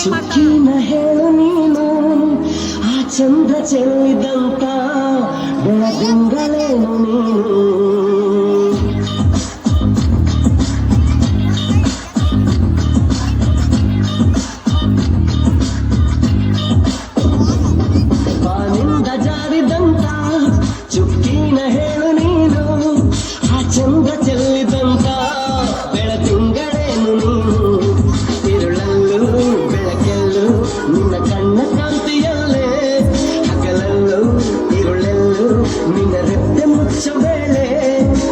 ಜಾರಿದಂತ ಚುಕ್ಕಿನ ಹೇಳು ನೀನು ಆ ಚಂದ್ರ ಚೆಲ್ಲಿದಂತ ಬೆಳದಿಂಗಳೇನು ನೀನು ಮಿನರೆತ್ತೆ ಮುಚ್ಚ ವೇಳೆ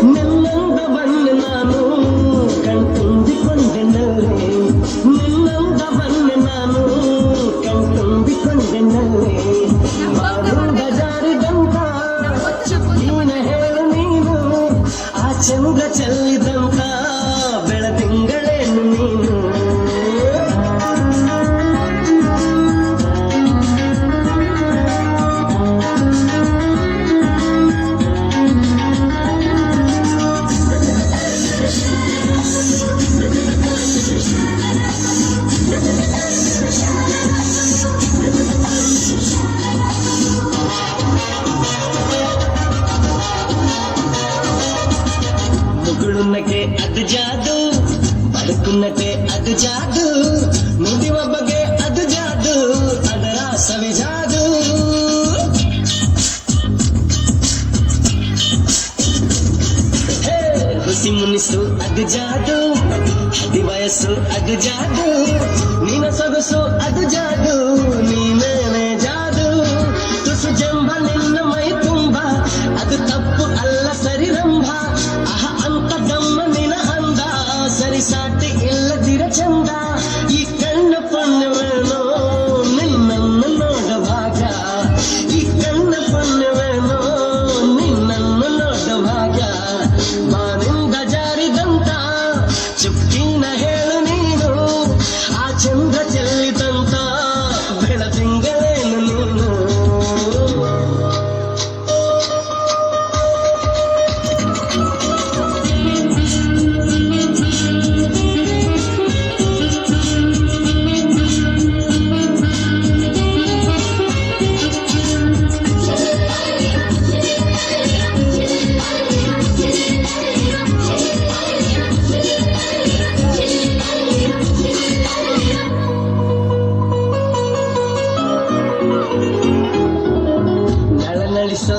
ನಿನ್ನಂದ ಬಂದೆ ನಾನು ಕಣ್ತುಂಬಿಕೊಂಡೆ ನಲ್ಲೇ ನಿನ್ನಂದ ಬಂದೆ ನಾನು ಕಣ್ತುಂಬಿಕೊಂಡೆ ನಲ್ಲೇ ಬಾರುಂಡ ಜಾರಿದಂತ ನೀನ ಹೇಳು ನೀನು ಆ ಚಂದ್ರ ಚೆಲ್ಲಿದ ಒಬ್ಬಗೆ ಅದು ಜಾದು ಬದುಕುನ್ನತೆ ಅದು ಜಾದು ಮುದಿ ಒಬ್ಬಗೆ ಅದು ಜಾದು ಅದರ ಸವಿ ಜಾದು ಹುಸಿ ಮುನಿಸು ಅದು ಜಾದು ಹದಿ ವಯಸ್ಸು ಅದು ಜಾದು ನಿನ್ನ ಸೊಗಸು ಅದು ಜಾದು ನೀನೇ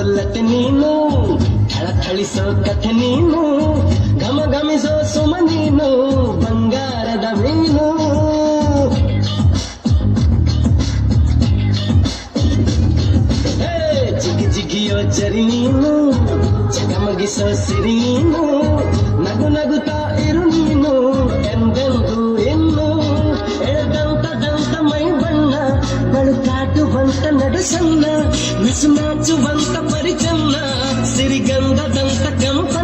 ನಳನಳಿಸೋ ಲತೆ ನೀನು ಥಳಥಳಿಸೋ ಕಥೆ ನೀನು ಘಮ ಘಮಿಸೋ ಸುಮ ನೀನು ಬಂಗಾರದ ಮೀನು ಹೇ, ಜಿಗಿ ಜಿಗಿಯೋ ಚರಿ ನೀನು ಜಗಮಗಿಸೋ ಸಿರಿ ನೀನು ನಗು ನಗುತ್ತಾ ಇರು ನೀನು ప్రసన్న మిస్ మ్యాచ్ వంత పరిచన్న సిరిగంధ దంత కంప